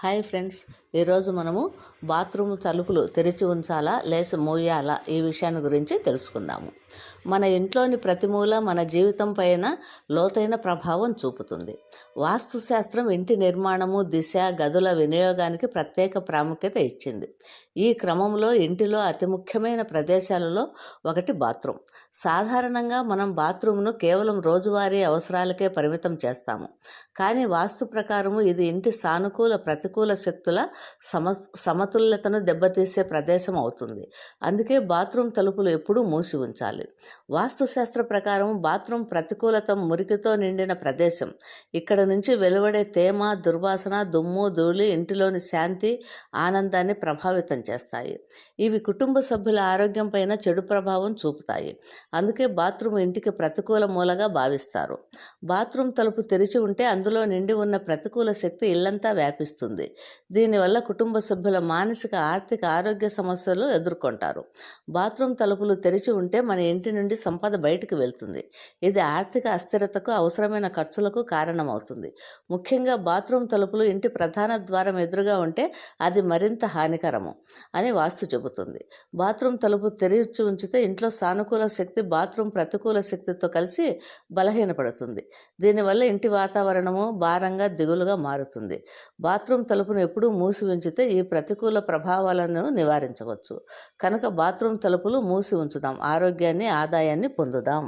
Hi friends ఈరోజు మనము bathroom తలుపులు తెరిచి ఉంచాలా లేసి మూయాలా ఈ విషయాన్ని గురించి తెలుసుకుందాము. మన ఇంట్లోని ప్రతి మూల మన జీవితం పైన లోతైన ప్రభావం చూపుతుంది. వాస్తుశాస్త్రం ఇంటి నిర్మాణము దిశ గదుల వినియోగానికి ప్రత్యేక ప్రాముఖ్యత ఇచ్చింది. ఈ క్రమంలో ఇంటిలో అతి ముఖ్యమైన ప్రదేశాలలో ఒకటి బాత్రూమ్. సాధారణంగా మనం బాత్రూమ్ను కేవలం రోజువారీ అవసరాలకే పరిమితం చేస్తాము. కానీ వాస్తు ప్రకారము ఇది ఇంటి సానుకూల ప్రతి ప్రతికూల శక్తుల సమ సమతుల్యతను దెబ్బతీసే ప్రదేశం అవుతుంది. అందుకే బాత్రూమ్ తలుపులు ఎప్పుడూ మూసి ఉంచాలి. వాస్తుశాస్త్ర ప్రకారం బాత్రూమ్ ప్రతికూలత మురికితో నిండిన ప్రదేశం. ఇక్కడ నుంచి వెలువడే తేమ దుర్వాసన దుమ్ము ధూళి ఇంటిలోని శాంతి ఆనందాన్ని ప్రభావితం చేస్తాయి. ఇవి కుటుంబ సభ్యుల ఆరోగ్యం పైన చెడు ప్రభావం చూపుతాయి. అందుకే బాత్రూమ్ ఇంటికి ప్రతికూల మూలగా భావిస్తారు. బాత్రూమ్ తలుపు తెరిచి ఉంటే అందులో నిండి ఉన్న ప్రతికూల శక్తి ఇల్లంతా వ్యాపిస్తుంది. దీనివల్ల కుటుంబ సభ్యుల మానసిక ఆర్థిక ఆరోగ్య సమస్యలు ఎదుర్కొంటారు. బాత్రూమ్ తలుపులు తెరిచి ఉంటే మన ఇంటి నుండి సంపద బయటికి వెళ్తుంది. ఇది ఆర్థిక అస్థిరతకు అవసరమైన ఖర్చులకు కారణమవుతుంది. ముఖ్యంగా బాత్రూమ్ తలుపులు ఇంటి ప్రధాన ద్వారం ఎదురుగా ఉంటే అది మరింత హానికరము అని వాస్తు చెబుతుంది. బాత్రూమ్ తలుపు తెరిచి ఉంచితే ఇంట్లో సానుకూల శక్తి బాత్రూమ్ ప్రతికూల శక్తితో కలిసి బలహీనపడుతుంది. దీనివల్ల ఇంటి వాతావరణము భారంగా దిగులుగా మారుతుంది. బాత్రూమ్ తలుపును ఎప్పుడూ మూసి ఉంచితే ఈ ప్రతికూల ప్రభావాలను నివారించవచ్చు. కనుక బాత్రూమ్ తలుపులు మూసి ఉంచుదాం. ఆరోగ్యాన్ని ఆదాయాన్ని పొందుదాం.